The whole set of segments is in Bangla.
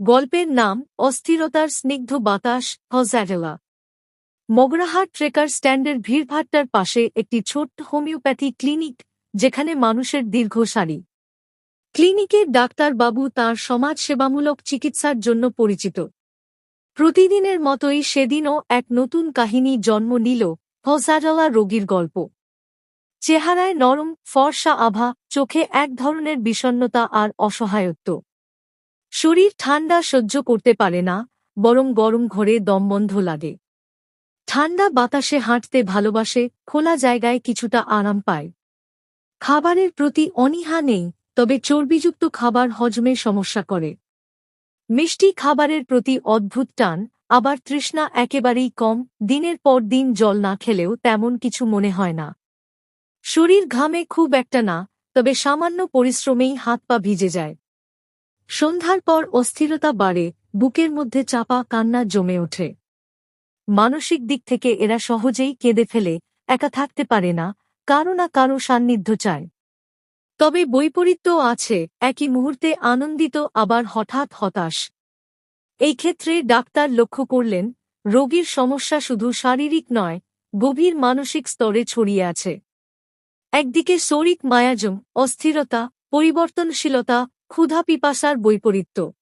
গল্পের নাম, অস্থিরতার স্নিগ্ধ বাতাস হজ্যাটেলা মগরাহাট ট্রেকার স্ট্যান্ডের ভিড়ভাট্টার পাশে একটি ছোট্ট হোমিওপ্যাথি ক্লিনিক, যেখানে মানুষের দীর্ঘ সারি। ক্লিনিকের ডাক্তারবাবু তাঁর সমাজসেবামূলক চিকিৎসার জন্য পরিচিত। প্রতিদিনের মতোই সেদিনও এক নতুন কাহিনী জন্ম নিল, হজারলা রোগীর গল্প। চেহারায় নরম, ফর্সা আভা, চোখে এক ধরনের বিষণ্নতা আর অসহায়ত্ব। শরীর ঠান্ডা সহ্য করতে পারে না, বরং গরম ঘরে দমবন্ধ লাগে। ঠান্ডা বাতাসে হাঁটতে ভালোবাসে, খোলা জায়গায় কিছুটা আরাম পায়। খাবারের প্রতি অনীহা নেই, তবে চর্বিযুক্ত খাবার হজমে সমস্যা করে। মিষ্টি খাবারের প্রতি অদ্ভুত টান, আবার তৃষ্ণা একেবারেই কম, দিনের পর দিন জল না খেলেও তেমন কিছু মনে হয় না। শরীর ঘামে খুব একটা না, তবে সামান্য পরিশ্রমেই হাত পা ভিজে যায়। সন্ধ্যার পর অস্থিরতা বাড়ে, বুকের মধ্যে চাপা কান্না জমে ওঠে। মানসিক দিক থেকে এরা সহজেই কেঁদে ফেলে, একা থাকতে পারে না, কারও না কারও সান্নিধ্য চায়। তবে বৈপরীত্য আছে, একই মুহূর্তে আনন্দিত, আবার হঠাৎ হতাশ। এই ক্ষেত্রে ডাক্তার লক্ষ্য করলেন, রোগীর সমস্যা শুধু শারীরিক নয়, গভীর মানসিক স্তরে ছড়িয়ে আছে। একদিকে শরিক মায়াজম, অস্থিরতা, পরিবর্তনশীলতা ক্ষুধা পিপাসার বৈপরীত্য।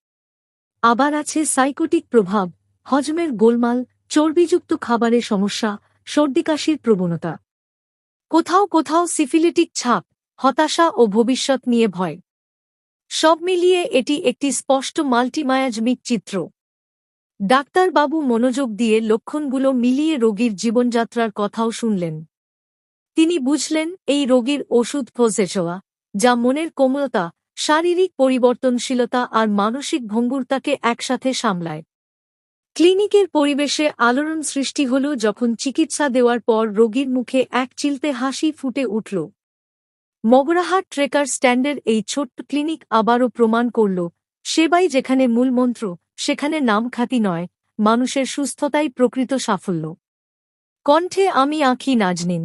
আবার আছে সাইকোটিক প্রভাব, হজমের গোলমাল, চর্বিযুক্ত খাবারের সমস্যা সর্দিকাশির প্রবণতা। কোথাও কোথাও সিফিলিটিক ছাপ, হতাশা ও ভবিষ্যৎ নিয়ে ভয়। সব মিলিয়ে এটি একটি স্পষ্ট মাল্টিমায়াজমিক চিত্র। ডাক্তারবাবু মনোযোগ দিয়ে লক্ষণগুলো মিলিয়ে রোগীর জীবনযাত্রার কথাও শুনলেন। তিনি বুঝলেন, এই রোগীর ওষুধ ফোসেছোয়া যা মনের কোমলতা শারীরিক পরিবর্তনশীলতা আর মানসিক ভঙ্গুরতাকে একসাথে সামলায়। ক্লিনিকের পরিবেশে আলোড়ন সৃষ্টি হল যখন চিকিৎসা দেওয়ার পর রোগীর মুখে এক চিলতে হাসি ফুটে উঠল। মগরাহাট ট্রেকার স্ট্যান্ডের এই ছোট্ট ক্লিনিক আবারও প্রমাণ করল, সেবাই যেখানে মূলমন্ত্র সেখানে নামখ্যাতি নয়, মানুষের সুস্থতাই প্রকৃত সাফল্য। কণ্ঠে আমি আঁখি নাজনিন।